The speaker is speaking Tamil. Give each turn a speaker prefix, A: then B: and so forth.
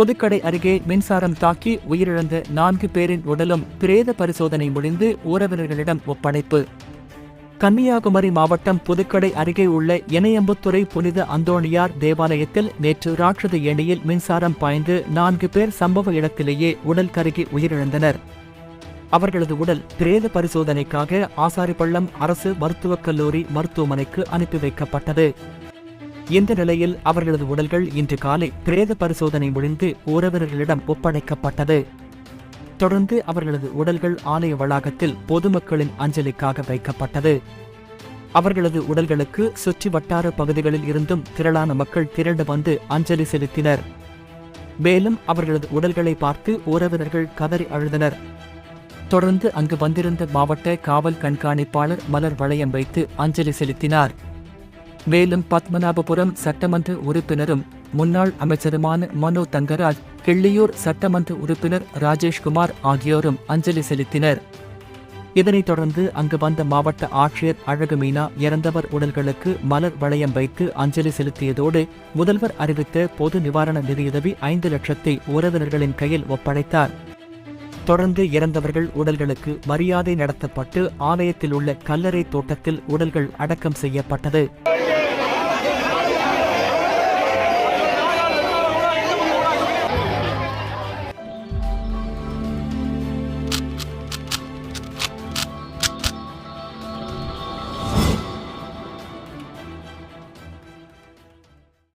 A: புதுக்கடை அருகே மின்சாரம் தாக்கி உயிரிழந்த நான்கு பேரின் உடலும் பிரேத பரிசோதனை முடிந்து உறவினர்களிடம் ஒப்படைப்பு. கன்னியாகுமரி மாவட்டம் புதுக்கடை அருகே உள்ள இணையம்புத்துறை புனித அந்தோணியார் தேவாலயத்தில் நேற்று ராட்சத ஏணியில் மின்சாரம் பாய்ந்து நான்கு பேர் சம்பவ இடத்திலேயே உடல் கருகி உயிரிழந்தனர். அவர்களது உடல் பிரேத பரிசோதனைக்காக ஆசாரிப்பள்ளம் அரசு மருத்துவக் கல்லூரி மருத்துவமனைக்கு அனுப்பி வைக்கப்பட்டது. இந்த நிலையில் அவர்களது உடல்கள் இன்று காலை பிரேத பரிசோதனை முடிந்து உறவினர்களிடம் ஒப்படைக்கப்பட்டது. தொடர்ந்து அவர்களது உடல்கள் ஆலய வளாகத்தில் பொதுமக்களின் அஞ்சலிக்காக வைக்கப்பட்டது. அவர்களது உடல்களுக்கு சுற்றி வட்டார பகுதிகளில் இருந்தும் திரளான மக்கள் திரண்டு வந்து அஞ்சலி செலுத்தினர். மேலும் அவர்களது உடல்களை பார்த்து உறவினர்கள் கதறி அழுதனர். தொடர்ந்து அங்கு வந்திருந்த மாவட்ட காவல் கண்காணிப்பாளர் மலர் வளையம் வைத்து அஞ்சலி செலுத்தினார். மேலும் பத்மநாபபுரம் சட்டமன்ற உறுப்பினரும் முன்னாள் அமைச்சருமான மனோ தங்கராஜ் கிள்ளியூர் சட்டமன்ற உறுப்பினர் ராஜேஷ்குமார் ஆகியோரும் அஞ்சலி செலுத்தினர். இதனைத் தொடர்ந்து அங்கு வந்த மாவட்ட ஆட்சியர் அழகு மீனா இறந்தவர் உடல்களுக்கு மலர் வளையம் வைத்து அஞ்சலி செலுத்தியதோடு முதல்வர் அறிவித்த பொது நிவாரண நிதியுதவி ஐந்து லட்சத்தை உறவினர்களின் கையில் ஒப்படைத்தார். தொடர்ந்து இறந்தவர்கள் உடல்களுக்கு மரியாதை நடத்தப்பட்டு ஆலயத்தில் உள்ள கல்லறை தோட்டத்தில் உடல்கள் அடக்கம் செய்யப்பட்டது.